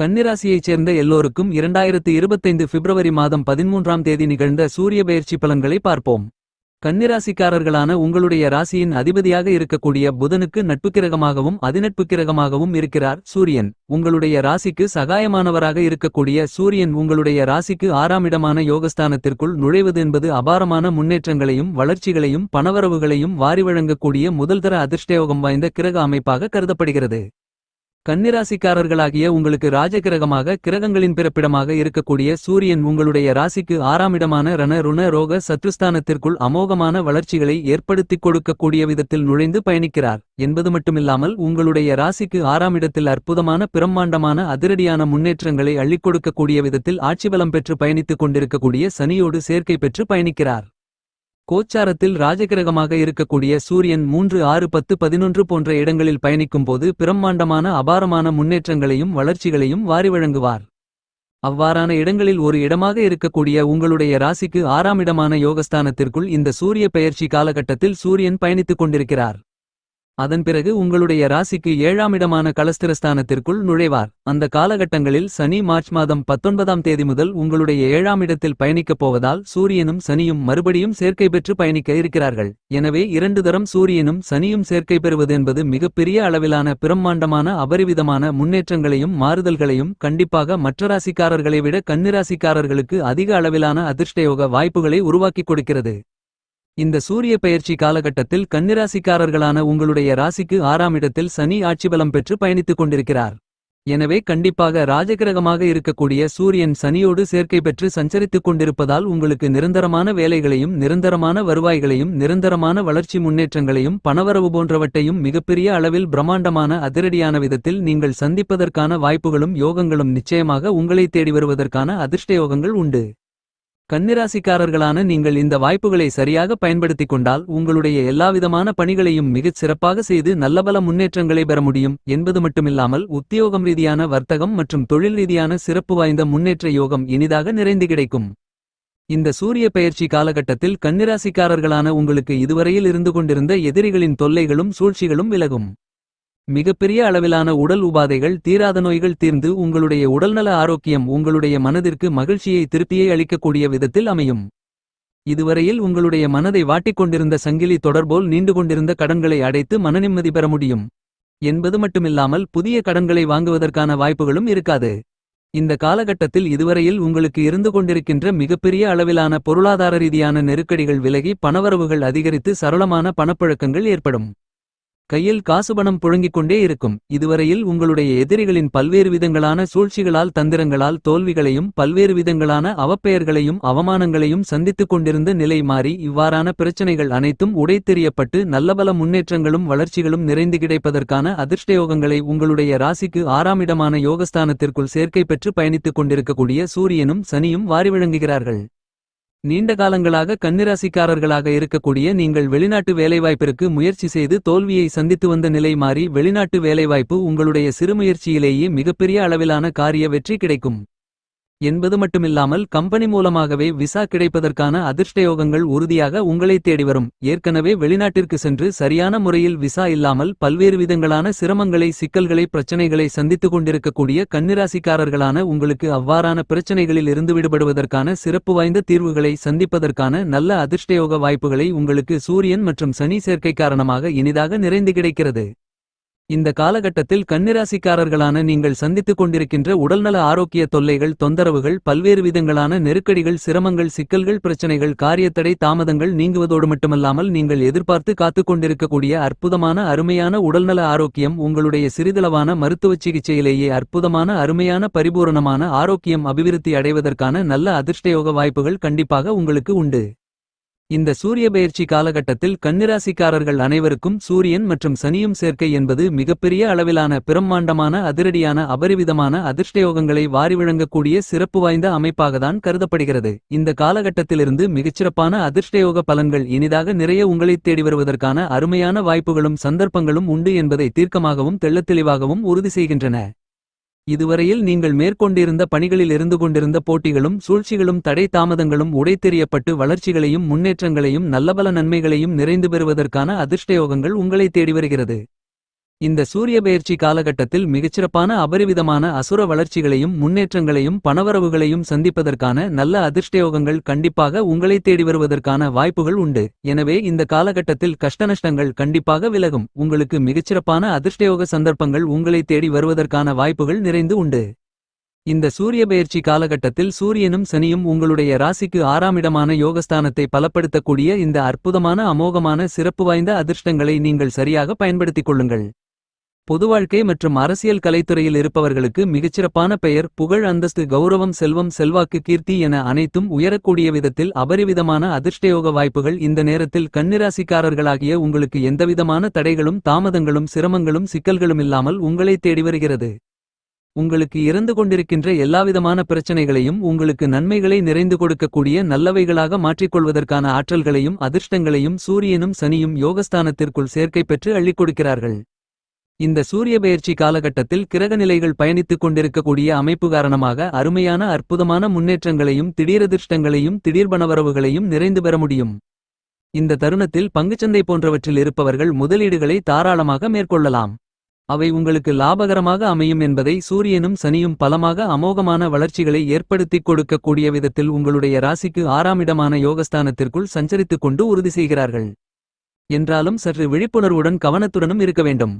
கன்னிராசியைச் சேர்ந்த எல்லோருக்கும் இரண்டாயிரத்து இருபத்தைந்து பிப்ரவரி மாதம் பதிமூன்றாம் தேதி நிகழ்ந்த சூரிய பெயர்ச்சி பலன்களை பார்ப்போம். கன்னிராசிக்காரர்களான உங்களுடைய ராசியின் அதிபதியாக இருக்கக்கூடிய புதனுக்கு நட்புக்கிரகமாகவும் அதிநட்புக்கிரகமாகவும் இருக்கிறார் சூரியன். உங்களுடைய ராசிக்கு சகாயமானவராக இருக்கக்கூடிய சூரியன் உங்களுடைய ராசிக்கு ஆறாம் இடமான யோகஸ்தானத்திற்குள் நுழைவது என்பது அபாரமான முன்னேற்றங்களையும் வளர்ச்சிகளையும் பணவரவுகளையும் வாரி வழங்கக்கூடிய முதல்தர அதிர்ஷ்டயோகம் வாய்ந்த கிரக அமைப்பாக கருதப்படுகிறது. கன்னிராசிக்காரர்களாகிய உங்களுக்கு ராஜகிரகமாக கிரகங்களின் பிறப்பிடமாக இருக்கக்கூடிய சூரியன் உங்களுடைய ராசிக்கு ஆறாம் இடமான ரண ருண ரோக சத்ருஸ்தானத்திற்குள் அமோகமான வளர்ச்சிகளை ஏற்படுத்திக் கொடுக்கக்கூடிய விதத்தில் நுழைந்து பயணிக்கிறார். என்பது மட்டுமில்லாமல் உங்களுடைய ராசிக்கு ஆறாம் இடத்தில் அற்புதமான பிரம்மாண்டமான அதிரடியான முன்னேற்றங்களை அள்ளிக் கொடுக்கக்கூடிய விதத்தில் ஆட்சிபலம் பெற்று பயணித்துக் கொண்டிருக்கக்கூடிய சனியோடு சேர்க்கை பெற்று பயணிக்கிறார். கோச்சாரத்தில் ராஜகிரகமாக இருக்கக்கூடிய சூரியன் மூன்று ஆறு பத்து பதினொன்று போன்ற இடங்களில் பயணிக்கும்போது பிரம்மாண்டமான அபாரமான முன்னேற்றங்களையும் வளர்ச்சிகளையும் வாரி வழங்குவார். அவ்வாறான இடங்களில் ஒரு இடமாக இருக்கக்கூடிய உங்களுடைய ராசிக்கு ஆறாம் இடமான யோகஸ்தானத்திற்குள் இந்த சூரிய பெயர்ச்சி காலகட்டத்தில் சூரியன் பயணித்துக் கொண்டிருக்கிறார். அதன் பிறகு உங்களுடைய ராசிக்கு ஏழாம் இடமான கலஸ்திரஸ்தானத்திற்குள் நுழைவார். அந்த காலகட்டங்களில் சனி மார்ச் மாதம் பத்தொன்பதாம் தேதி முதல் உங்களுடைய ஏழாம் இடத்தில் பயணிக்கப் போவதால் சூரியனும் சனியும் மறுபடியும் சேர்க்கை பெற்று பயணிக்க இருக்கிறார்கள். எனவே இரண்டு தரம் சூரியனும் சனியும் சேர்க்கை பெறுவது என்பது மிகப்பெரிய அளவிலான பிரம்மாண்டமான அபரிவிதமான முன்னேற்றங்களையும் மாறுதல்களையும் கண்டிப்பாக மற்ற ராசிக்காரர்களை விட கன்னிராசிக்காரர்களுக்கு அதிக அளவிலான அதிர்ஷ்டயோக வாய்ப்புகளை உருவாக்கிக் கொடுக்கிறது. இந்த சூரிய பெயர்ச்சி காலகட்டத்தில் கன்னிராசிக்காரர்களான உங்களுடைய ராசிக்கு ஆறாம் இடத்தில் சனி ஆட்சிபலம் பெற்று பயணித்துக் கொண்டிருக்கிறார். எனவே கண்டிப்பாக ராஜகிரகமாக இருக்கக்கூடிய சூரியன் சனியோடு சேர்க்கை பெற்று சஞ்சரித்துக் கொண்டிருப்பதால் உங்களுக்கு நிரந்தரமான வேலைகளையும் நிரந்தரமான வருவாய்களையும் நிரந்தரமான வளர்ச்சி முன்னேற்றங்களையும் பணவரவு போன்றவற்றையும் மிகப்பெரிய அளவில் பிரம்மாண்டமான அதிரடியான விதத்தில் நீங்கள் சந்திப்பதற்கான வாய்ப்புகளும் யோகங்களும் நிச்சயமாக உங்களை தேடி வருவதற்கான அதிர்ஷ்ட யோகங்கள் உண்டு. கன்னிராசிக்காரர்களான நீங்கள் இந்த வாய்ப்புகளை சரியாக பயன்படுத்திக் கொண்டால் உங்களுடைய எல்லாவிதமான பணிகளையும் மிகச் சிறப்பாக செய்து நல்லபல முன்னேற்றங்களை பெற முடியும் என்பது மட்டுமில்லாமல் உத்தியோகம் ரீதியான வர்த்தகம் மற்றும் தொழில் ரீதியான சிறப்பு வாய்ந்த முன்னேற்ற யோகம் இனிதாக நிறைந்து கிடைக்கும். இந்த சூரிய பெயர்ச்சி காலகட்டத்தில் கன்னிராசிக்காரர்களான உங்களுக்கு இதுவரையில் இருந்து கொண்டிருந்த எதிரிகளின் தொல்லைகளும் சூழ்ச்சிகளும் விலகும். மிகப்பெரிய அளவிலான உடல் உபாதைகள் தீராத நோய்கள் தீர்ந்து உங்களுடைய உடல்நல ஆரோக்கியம் உங்களுடைய மனதிற்கு மகிழ்ச்சியை திருப்தியை அளிக்கக்கூடிய விதத்தில் அமையும். இதுவரையில் உங்களுடைய மனதை வாட்டிக் கொண்டிருந்த சங்கிலி தொடர்போல் நீண்டு கொண்டிருந்த கடன்களை அடைத்து மனநிம்மதி பெற முடியும். என்பது மட்டுமில்லாமல் புதிய கடன்களை வாங்குவதற்கான வாய்ப்புகளும் இருக்காது. இந்த காலகட்டத்தில் இதுவரையில் உங்களுக்கு இருந்து கொண்டிருக்கின்ற மிகப்பெரிய அளவிலான பொருளாதார ரீதியான நெருக்கடிகள் விலகி பணவரவுகள் அதிகரித்து சரளமான பணப்பழக்கங்கள் ஏற்படும். கையில் காசுபணம் புழங்கிக் கொண்டே இருக்கும். இதுவரையில் உங்களுடைய எதிரிகளின் பல்வேறு விதங்களான சூழ்ச்சிகளால் தந்திரங்களால் தோல்விகளையும் பல்வேறு விதங்களான அவப்பெயர்களையும் அவமானங்களையும் சந்தித்துக் கொண்டிருந்த நிலை மாறி இவ்வாறான பிரச்சனைகள் அனைத்தும் உடைத்தெறியப்பட்டு நல்லபல முன்னேற்றங்களும் வளர்ச்சிகளும் நிறைந்து கிடைப்பதற்கான அதிர்ஷ்டயோகங்களை உங்களுடைய ராசிக்கு ஆறாம் இடமான யோகஸ்தானத்திற்குள் சேர்க்கை பெற்று பயணித்துக் கொண்டிருக்கக்கூடிய சூரியனும் சனியும் வாரி வழங்குகிறார்கள் நீண்ட காலங்களாக கன்னிராசிக்காரர்களாக இருக்கக்கூடிய நீங்கள் வெளிநாட்டு வேலைவாய்ப்பிற்கு முயற்சி செய்து தோல்வியை சந்தித்து வந்த நிலை மாறி வெளிநாட்டு வேலைவாய்ப்பு உங்களுடைய சிறுமுயற்சியிலேயே மிகப்பெரிய அளவிலான காரிய வெற்றி கிடைக்கும். என்பது மட்டுமில்லாமல் கம்பெனி மூலமாகவே விசா கிடைப்பதற்கான அதிர்ஷ்டயோகங்கள் உறுதியாக உங்களை தேடி வரும். ஏற்கனவே வெளிநாட்டிற்கு சென்று சரியான முறையில் விசா இல்லாமல் பல்வேறு விதங்களான சிரமங்களை சிக்கல்களை பிரச்சனைகளை சந்தித்துக் கொண்டிருக்கக்கூடிய கன்னிராசிக்காரர்களான உங்களுக்கு அவ்வாறான பிரச்சனைகளில் இருந்து விடுபடுவதற்கான சிறப்பு வாய்ந்த தீர்வுகளை சந்திப்பதற்கான நல்ல அதிர்ஷ்டயோக வாய்ப்புகளை உங்களுக்கு சூரியன் மற்றும் சனி சேர்க்கை காரணமாக இனிதாக நிறைந்து கிடைக்கிறது. இந்த காலகட்டத்தில் கன்னிராசிக்காரர்களான நீங்கள் சந்தித்துக் கொண்டிருக்கின்ற உடல்நல ஆரோக்கிய தொல்லைகள் தொந்தரவுகள் பல்வேறு விதங்களான நெருக்கடிகள் சிரமங்கள் சிக்கல்கள் பிரச்சனைகள் காரியத்தடை தாமதங்கள் நீங்குவதோடு மட்டுமல்லாமல் நீங்கள் எதிர்பார்த்து காத்துக் கொண்டிருக்கக்கூடிய அற்புதமான அருமையான உடல்நல ஆரோக்கியம் உங்களுடைய சிறிதளவான மருத்துவ சிகிச்சையிலேயே அற்புதமான அருமையான பரிபூரணமான ஆரோக்கியம் அபிவிருத்தி அடைவதற்கான நல்ல அதிர்ஷ்டயோக வாய்ப்புகள் கண்டிப்பாக உங்களுக்கு உண்டு. இந்த சூரிய பெயர்ச்சி காலகட்டத்தில் கன்னிராசிக்காரர்கள் அனைவருக்கும் சூரியன் மற்றும் சனியும் சேர்க்கை என்பது மிகப்பெரிய அளவிலான பிரம்மாண்டமான அதிரடியான அபரிவிதமான அதிர்ஷ்டயோகங்களை வாரி வழங்கக்கூடிய சிறப்பு வாய்ந்த அமைப்பாகத்தான் கருதப்படுகிறது. இந்த காலகட்டத்திலிருந்து மிகச்சிறப்பான அதிர்ஷ்டயோக பலன்கள் இனிதாக நிறைய உங்களைத் தேடி வருவதற்கான அருமையான வாய்ப்புகளும் சந்தர்ப்பங்களும் உண்டு என்பதை தீர்க்கமாகவும் தெள்ளத்தெளிவாகவும் உறுதி செய்கின்றன. இதுவரையில் நீங்கள் மேற்கொண்டிருந்த பணிகளில் இருந்து கொண்டிருந்த போட்டிகளும் சூழ்ச்சிகளும் தடை தாமதங்களும் உடைத்தெறியப்பட்டு வளர்ச்சிகளையும் முன்னேற்றங்களையும் நல்லபல நன்மைகளையும் நிறைந்து பெறுவதற்கான அதிர்ஷ்டயோகங்கள் உங்களை தேடி வருகிறது. இந்த சூரிய பெயர்ச்சி காலகட்டத்தில் மிகச்சிறப்பான அபரிவிதமான அசுர வளர்ச்சிகளையும் முன்னேற்றங்களையும் பணவரவுகளையும் சந்திப்பதற்கான நல்ல அதிர்ஷ்டயோகங்கள் கண்டிப்பாக உங்களை தேடி வருவதற்கான வாய்ப்புகள் உண்டு. எனவே இந்த காலகட்டத்தில் கஷ்டநஷ்டங்கள் கண்டிப்பாக விலகும். உங்களுக்கு மிகச்சிறப்பான அதிர்ஷ்டயோக சந்தர்ப்பங்கள் உங்களை தேடி வருவதற்கான வாய்ப்புகள் நிறைந்து உண்டு. இந்த சூரிய பெயர்ச்சி காலகட்டத்தில் சூரியனும் சனியும் உங்களுடைய ராசிக்கு ஆறாமிடமான யோகஸ்தானத்தை பலப்படுத்தக்கூடிய இந்த அற்புதமான அமோகமான சிறப்பு வாய்ந்த அதிர்ஷ்டங்களை நீங்கள் சரியாக பயன்படுத்திக் கொள்ளுங்கள். பொது வாழ்க்கை மற்றும் அரசியல் கலைத்துறையில் இருப்பவர்களுக்கு மிகச்சிறப்பான பெயர் புகழ் அந்தஸ்து கௌரவம் செல்வம் செல்வாக்கு கீர்த்தி என அனைத்தும் உயரக்கூடிய விதத்தில் அபரிவிதமான அதிர்ஷ்டயோக வாய்ப்புகள் இந்த நேரத்தில் கன்னிராசிக்காரர்களாகிய உங்களுக்கு எந்தவிதமான தடைகளும் தாமதங்களும் சிரமங்களும் சிக்கல்களும் இல்லாமல் உங்களை தேடி வருகிறது. உங்களுக்கு இறந்து கொண்டிருக்கின்ற எல்லாவிதமான பிரச்சனைகளையும் உங்களுக்கு நன்மைகளை நிறைந்து கொடுக்கக்கூடிய நல்லவைகளாக மாற்றிக்கொள்வதற்கான ஆற்றல்களையும் அதிர்ஷ்டங்களையும் சூரியனும் சனியும் யோகஸ்தானத்திற்குள் சேர்க்கை பெற்று அள்ளிக் கொடுக்கிறார்கள். இந்த சூரிய பெயர்ச்சி காலகட்டத்தில் கிரகநிலைகள் பயணித்துக் கொண்டிருக்கக்கூடிய அமைப்பு காரணமாக அருமையான அற்புதமான முன்னேற்றங்களையும் திடீரதிர்ஷ்டங்களையும் திடீர்பனவரவுகளையும் நிறைந்து பெற முடியும். இந்த தருணத்தில் பங்குச்சந்தை போன்றவற்றில் இருப்பவர்கள் முதலீடுகளை தாராளமாக மேற்கொள்ளலாம். அவை உங்களுக்கு லாபகரமாக அமையும் என்பதை சூரியனும் சனியும் பலமாக அமோகமான வளர்ச்சிகளை ஏற்படுத்திக் கொடுக்கக்கூடிய விதத்தில் உங்களுடைய ராசிக்கு ஆறாமிடமான யோகஸ்தானத்திற்குள் சஞ்சரித்துக் கொண்டு உறுதி செய்கிறார்கள். என்றாலும் சற்று விழிப்புணர்வுடன் கவனத்துடனும் இருக்க வேண்டும்.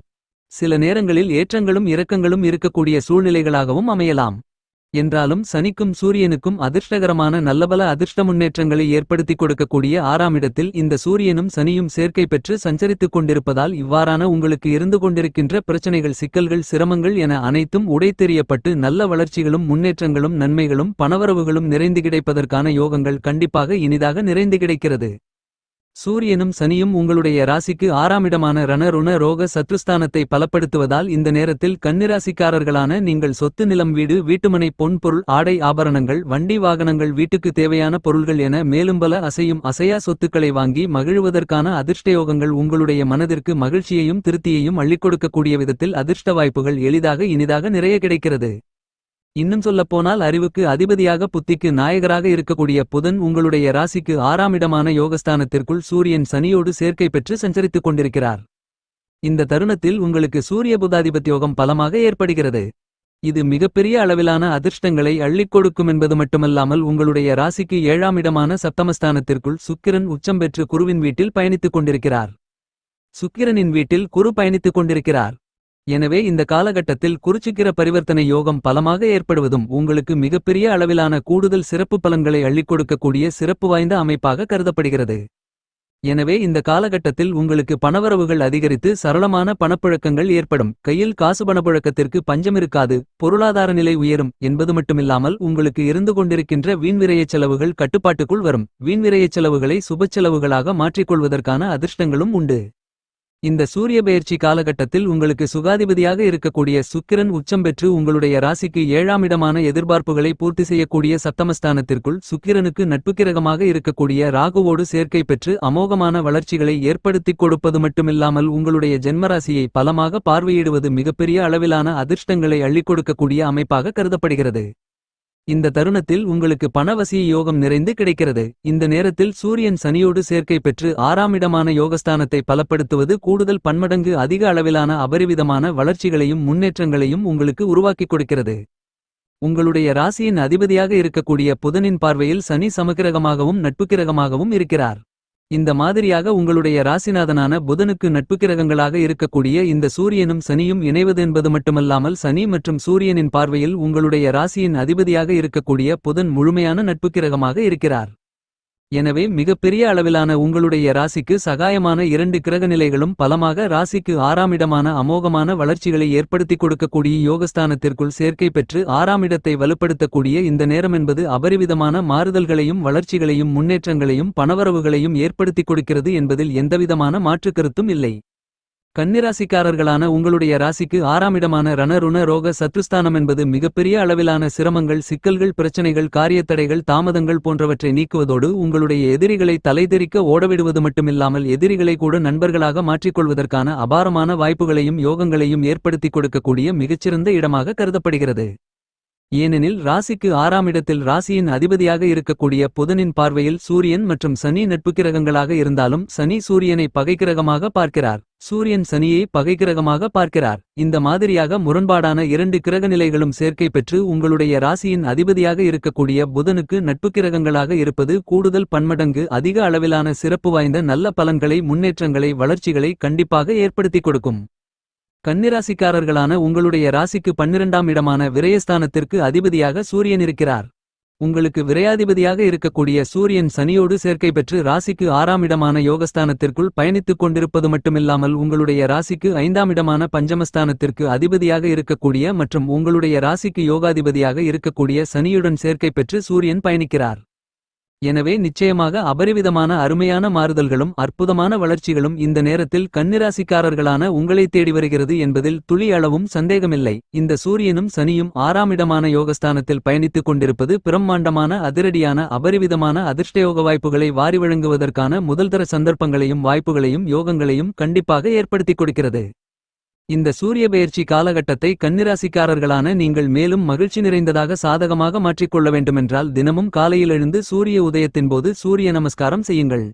சில நேரங்களில் ஏற்றங்களும் இரக்கங்களும் இருக்கக்கூடிய சூழ்நிலைகளாகவும் அமையலாம். என்றாலும் சனிக்கும் சூரியனுக்கும் அதிர்ஷ்டகரமான நல்லபல அதிர்ஷ்ட முன்னேற்றங்களை ஏற்படுத்திக் கொடுக்கக்கூடிய ஆறாம் இடத்தில் இந்த சூரியனும் சனியும் சேர்க்கை பெற்று சஞ்சரித்துக் கொண்டிருப்பதால் இவ்வாறான உங்களுக்கு இருந்து கொண்டிருக்கின்ற பிரச்சனைகள் சிக்கல்கள் சிரமங்கள் என அனைத்தும் உடைத்தெறியப்பட்டு நல்ல வளர்ச்சிகளும் முன்னேற்றங்களும் நன்மைகளும் பணவரவுகளும் நிறைந்து கிடைப்பதற்கான யோகங்கள் கண்டிப்பாக இனிதாக நிறைந்து கிடைக்கிறது. சூரியனும் சனியும் உங்களுடைய ராசிக்கு ஆறாமிடமான ரணருண ரோக சத்ருஸ்தானத்தை பலப்படுத்துவதால் இந்த நேரத்தில் கன்னிராசிக்காரர்களான நீங்கள் சொத்து நிலம் வீடு வீட்டுமனை பொன் பொருள் ஆடை ஆபரணங்கள் வண்டி வாகனங்கள் வீட்டுக்கு தேவையான பொருள்கள் என மேலும் பல அசையும் அசையா சொத்துக்களை வாங்கி மகிழ்வதற்கான அதிர்ஷ்டயோகங்கள் உங்களுடைய மனதிற்கு மகிழ்ச்சியையும் திருப்தியையும் அள்ளிக்கொடுக்கக்கூடிய விதத்தில் அதிர்ஷ்ட வாய்ப்புகள் எளிதாக இனிதாக நிறைய கிடைக்கிறது. இன்னும் சொல்லப்போனால் அறிவுக்கு அதிபதியாக புத்திக்கு நாயகராக இருக்கக்கூடிய புதன் உங்களுடைய ராசிக்கு ஆறாம் இடமான யோகஸ்தானத்திற்குள் சூரியன் சனியோடு சேர்க்கை பெற்று சஞ்சரித்துக் கொண்டிருக்கிறார். இந்த தருணத்தில் உங்களுக்கு சூரிய புதாதிபத் யோகம் பலமாக ஏற்படுகிறது. இது மிகப்பெரிய அளவிலான அதிர்ஷ்டங்களை அள்ளிக் கொடுக்கும் என்பது மட்டுமல்லாமல் உங்களுடைய ராசிக்கு ஏழாம் இடமான சப்தமஸ்தானத்திற்குள் சுக்கிரன் உச்சம் பெற்று குருவின் வீட்டில் பயணித்துக் கொண்டிருக்கிறார். சுக்கிரனின் வீட்டில் குரு பயணித்துக் கொண்டிருக்கிறார். எனவே இந்த காலகட்டத்தில் குறிச்சிக்கிற பரிவர்த்தனை யோகம் பலமாக ஏற்படுவதும் உங்களுக்கு மிகப்பெரிய அளவிலான கூடுதல் சிறப்பு பலன்களை அள்ளிக் கொடுக்கக்கூடிய சிறப்பு வாய்ந்த அமைப்பாக கருதப்படுகிறது. எனவே இந்த காலகட்டத்தில் உங்களுக்கு பணவரவுகள் அதிகரித்து சரளமான பணப்புழக்கங்கள் ஏற்படும். கையில் காசு பணப்புழக்கத்திற்கு பஞ்சமிருக்காது பொருளாதார நிலை உயரும் என்பது மட்டுமில்லாமல் உங்களுக்கு இருந்து கொண்டிருக்கின்ற வீண்விரயச் செலவுகள் கட்டுப்பாட்டுக்குள் வரும். வீண்விரயச் செலவுகளை சுபச் செலவுகளாக மாற்றிக்கொள்வதற்கான அதிர்ஷ்டங்களும் உண்டு. இந்த சூரிய பெயர்ச்சி காலகட்டத்தில் உங்களுக்கு சுகாதிபதியாக இருக்கக்கூடிய சுக்கிரன் உச்சம் பெற்று உங்களுடைய ராசிக்கு ஏழாம் இடமான எதிர்பார்ப்புகளை பூர்த்தி செய்யக்கூடிய சப்தமஸ்தானத்திற்குள் சுக்கிரனுக்கு நட்புக்கிரகமாக இருக்கக்கூடிய ராகுவோடு சேர்க்கை பெற்று அமோகமான வளர்ச்சிகளை ஏற்படுத்திக் கொடுப்பது மட்டுமில்லாமல் உங்களுடைய ஜென்மராசியை பலமாக பார்வையிடுவது மிகப்பெரிய அளவிலான அதிர்ஷ்டங்களை அள்ளிக் கொடுக்கக்கூடிய அமைப்பாக கருதப்படுகிறது. இந்த தருணத்தில் உங்களுக்கு பணவசிய யோகம் நிறைந்து கிடைக்கிறது. இந்த நேரத்தில் சூரியன் சனியோடு சேர்க்கை பெற்று ஆறாமிடமான யோகஸ்தானத்தை பலப்படுத்துவது கூடுதல் பன்மடங்கு அதிக அளவிலான அபரிவிதமான வளர்ச்சிகளையும் முன்னேற்றங்களையும் உங்களுக்கு உருவாக்கிக் கொடுக்கிறது. உங்களுடைய ராசியின் அதிபதியாக இருக்கக்கூடிய புதனின் பார்வையில் சனி சமக்கிரகமாகவும் நட்புக்கிரகமாகவும் இருக்கிறார். இந்த மாதிரியாக உங்களுடைய ராசிநாதனான புதனுக்கு நட்புக்கிரகங்களாக இருக்கக்கூடிய இந்த சூரியனும் சனியும் இணைவது என்பது மட்டுமல்லாமல் சனி மற்றும் சூரியனின் பார்வையில் உங்களுடைய ராசியின் அதிபதியாக இருக்கக்கூடிய புதன் முழுமையான நட்புக்கிரகமாக இருக்கிறார். எனவே மிகப்பெரிய அளவிலான உங்களுடைய ராசிக்கு சகாயமான இரண்டு கிரகநிலைகளும் பலமாக ராசிக்கு ஆறாமிடமான அமோகமான வளர்ச்சிகளை ஏற்படுத்திக் கொடுக்கக்கூடிய யோகஸ்தானத்திற்குள் சேர்க்கை பெற்று ஆறாமிடத்தை வலுப்படுத்தக்கூடிய இந்த நேரம் என்பது அபரிவிதமான மாறுதல்களையும் வளர்ச்சிகளையும் முன்னேற்றங்களையும் பணவரவுகளையும் ஏற்படுத்திக் கொடுக்கிறது என்பதில் எந்தவிதமான மாற்றுக் கருத்தும் இல்லை. கன்னிராசிக்காரர்களான உங்களுடைய ராசிக்கு ஆறாமிடமான ரணருண ரோக சத்துஸ்தானம் என்பது மிகப்பெரிய அளவிலான சிரமங்கள் சிக்கல்கள் பிரச்சனைகள் காரியத்தடைகள் தாமதங்கள் போன்றவற்றை நீக்குவதோடு உங்களுடைய எதிரிகளை தலைதெறிக்க ஓடவிடுவது மட்டுமில்லாமல் எதிரிகளை கூட நண்பர்களாக மாற்றிக்கொள்வதற்கான அபாரமான வாய்ப்புகளையும் யோகங்களையும் ஏற்படுத்திக் கொடுக்கக்கூடிய மிகச்சிறந்த இடமாக கருதப்படுகிறது. ஏனெனில் ராசிக்கு ஆறாம் இடத்தில் ராசியின் அதிபதியாக இருக்கக்கூடிய புதனின் பார்வையில் சூரியன் மற்றும் சனி நட்புக்கிரகங்களாக இருந்தாலும் சனி சூரியனை பகைக்கிரகமாக பார்க்கிறார். சூரியன் சனியை பகைக்கிரகமாக பார்க்கிறார். இந்த மாதிரியாக முரண்பாடான இரண்டு கிரக நிலைகளும் சேர்க்கை பெற்று உங்களுடைய ராசியின் அதிபதியாக இருக்கக்கூடிய புதனுக்கு நட்புக்கிரகங்களாக இருப்பது கூடுதல் பன்மடங்கு அதிக அளவிலான சிறப்பு வாய்ந்த நல்ல பலன்களை முன்னேற்றங்களை வளர்ச்சிகளை கண்டிப்பாக ஏற்படுத்திக் கொடுக்கும். கன்னிராசிக்காரர்களான உங்களுடைய ராசிக்கு பன்னிரண்டாம் இடமான விரயஸ்தானத்திற்கு அதிபதியாக சூரியன் இருக்கிறார். உங்களுக்கு விரையாதிபதியாக இருக்கக்கூடிய சூரியன் சனியோடு சேர்க்கை பெற்று ராசிக்கு ஆறாம் இடமான யோகஸ்தானத்திற்குள் பயணித்துக் கொண்டிருப்பது மட்டுமில்லாமல் உங்களுடைய ராசிக்கு ஐந்தாம் இடமான பஞ்சமஸ்தானத்திற்கு அதிபதியாக இருக்கக்கூடிய மற்றும் உங்களுடைய ராசிக்கு யோகாதிபதியாக இருக்கக்கூடிய சனியுடன் சேர்க்கை பெற்று சூரியன் பயணிக்கிறார். எனவே நிச்சயமாக அபரிவிதமான அருமையான மாறுதல்களும் அற்புதமான வளர்ச்சிகளும் இந்த நேரத்தில் கன்னிராசிக்காரர்களான உங்களை தேடி வருகிறது என்பதில் துளி அளவும் சந்தேகமில்லை. இந்த சூரியனும் சனியும் ஆறாம் இடமான யோகஸ்தானத்தில் பயணித்துக் கொண்டிருப்பது பிரம்மாண்டமான அதிரடியான அபரிவிதமான அதிர்ஷ்டயோக வாய்ப்புகளை வாரி வழங்குவதற்கான முதல்தர சந்தர்ப்பங்களையும் வாய்ப்புகளையும் யோகங்களையும் கண்டிப்பாக ஏற்படுத்திக் கொடுக்கிறது. இந்த சூரிய பெயர்ச்சி காலகட்டத்தை கன்னிராசிக்காரர்களான நீங்கள் மேலும் மகிழ்ச்சி நிறைந்ததாக சாதகமாக மாற்றிக்கொள்ள வேண்டுமென்றால் தினமும் காலையில் எழுந்து சூரிய உதயத்தின்போது சூரிய நமஸ்காரம் செய்யுங்கள்.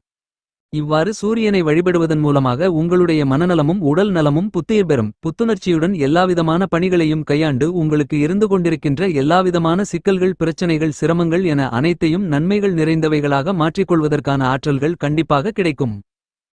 இவ்வாறு சூரியனை வழிபடுவதன் மூலமாக உங்களுடைய மனநலமும் உடல் நலமும் புத்துயிர் பெறும். புத்துணர்ச்சியுடன் எல்லாவிதமான பணிகளையும் கையாண்டு உங்களுக்கு இருந்து கொண்டிருக்கின்ற எல்லாவிதமான சிக்கல்கள் பிரச்சனைகள் சிரமங்கள் என அனைத்தையும் நன்மைகள் நிறைந்தவைகளாக மாற்றிக்கொள்வதற்கான ஆற்றல்கள் கண்டிப்பாக கிடைக்கும்.